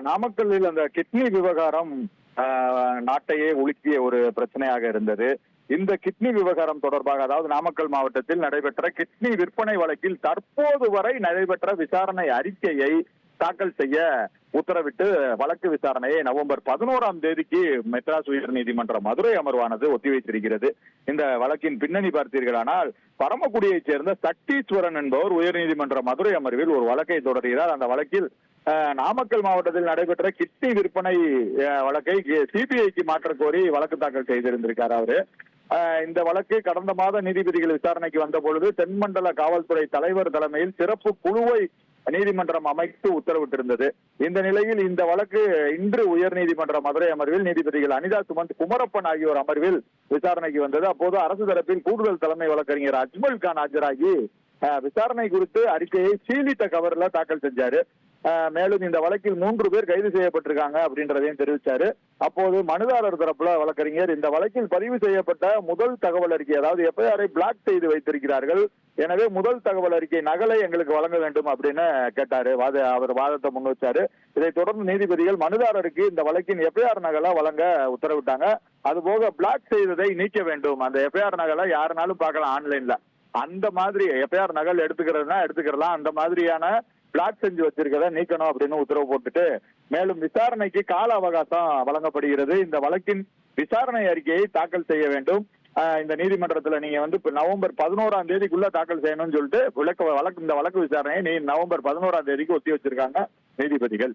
நாமக்கல்லில் அந்த கிட்னி விவகாரம் நாட்டையே உலுக்கிய ஒரு பிரச்சனையாக இருந்தது. இந்த கிட்னி விவகாரம் தொடர்பாக அதாவது நாமக்கல் மாவட்டத்தில் நடைபெற்ற கிட்னி விற்பனை வழக்கில் தற்போது வரை நடைபெற்ற விசாரணை அறிக்கையை தாக்கல் செய்ய உத்தரவிட்டு வழக்கு விசாரணையை நவம்பர் பதினோராம் தேதிக்கு மெட்ராஸ் உயர்நீதிமன்ற மதுரை அமர்வானது ஒத்திவைத்திருக்கிறது. இந்த வழக்கின் பின்னணி பார்த்தீர்களானால் பரமக்குடியைச் சேர்ந்த சக்தீஸ்வரன் என்பவர் உயர்நீதிமன்ற மதுரை அமர்வில் ஒரு வழக்கை தொடர்கிறார். அந்த வழக்கில் நாமக்கல் மாவட்டத்தில் நடைபெற்ற கிட்னி விற்பனை வழக்கை சிபிஐக்கு மாற்ற கோரி வழக்கு தாக்கல் செய்திருந்திருக்கார் அவரு. இந்த வழக்கு கடந்த மாத நீதிபதிகள் விசாரணைக்கு வந்த பொழுது தென்மண்டல காவல்துறை தலைவர் தலைமையில் சிறப்பு குழுவை நீதிமன்றம் அமைத்து உத்தரவிட்டிருந்தது. இந்த நிலையில் இந்த வழக்கு இன்று உயர்நீதிமன்ற மதுரை அமர்வில் நீதிபதிகள் அனிதா சுமந்த் குமரப்பன் ஆகியோர் அமர்வில் விசாரணைக்கு வந்தது. அப்போது அரசு தரப்பில் கூடுதல் தலைமை வழக்கறிஞர் அஜ்மல் கான் ஆஜராகி விசாரணை குறித்து அறிக்கையை சீலித்த கவர்ல தாக்கல் செஞ்சாரு. மேலும் இந்த வழக்கில் மூன்று பேர் கைது செய்யப்பட்டிருக்காங்க அப்படின்றதையும் தெரிவிச்சாரு. அப்போது மனுதாரர் தரப்புல வழக்கறிஞர் இந்த வழக்கில் பதிவு செய்யப்பட்ட முதல் தகவல் அறிக்கை அதாவது எஃப்ஐஆரை பிளாக் செய்து வைத்திருக்கிறார்கள். எனவே முதல் தகவல் அறிக்கை நகலை எங்களுக்கு வழங்க வேண்டும் அப்படின்னு கேட்டாரு. வாத அவர் வாதத்தை முன் வச்சாரு. இதைத் தொடர்ந்து நீதிபதிகள் மனுதாரருக்கு இந்த வழக்கின் எஃப்ஐஆர் நகலை வழங்க உத்தரவிட்டாங்க. அதுபோக பிளாக் செய்ததை நீக்க வேண்டும். அந்த எஃப்ஐஆர் நகலை யாருனாலும் பார்க்கலாம் ஆன்லைன்ல அந்த மாதிரி எஃப்ஐஆர் நகல் எடுத்துக்கிறதுனா எடுத்துக்கிறலாம். அந்த மாதிரியான பிளாட் செஞ்சு வச்சிருக்கிறத நீக்கணும் அப்படின்னு உத்தரவு போட்டுட்டு மேலும் விசாரணைக்கு கால அவகாசம் வழங்கப்படுகிறது. இந்த வழக்கின் விசாரணை அறிக்கையை தாக்கல் செய்ய வேண்டும். இந்த நீதிமன்றத்துல நீங்க வந்து நவம்பர் பதினோராம் தேதிக்குள்ள தாக்கல் செய்யணும்னு சொல்லிட்டு விளக்க வழக்கு இந்த வழக்கு விசாரணையை நீ நவம்பர் பதினோராம் தேதிக்கு ஒத்தி வச்சிருக்காங்க நீதிபதிகள்.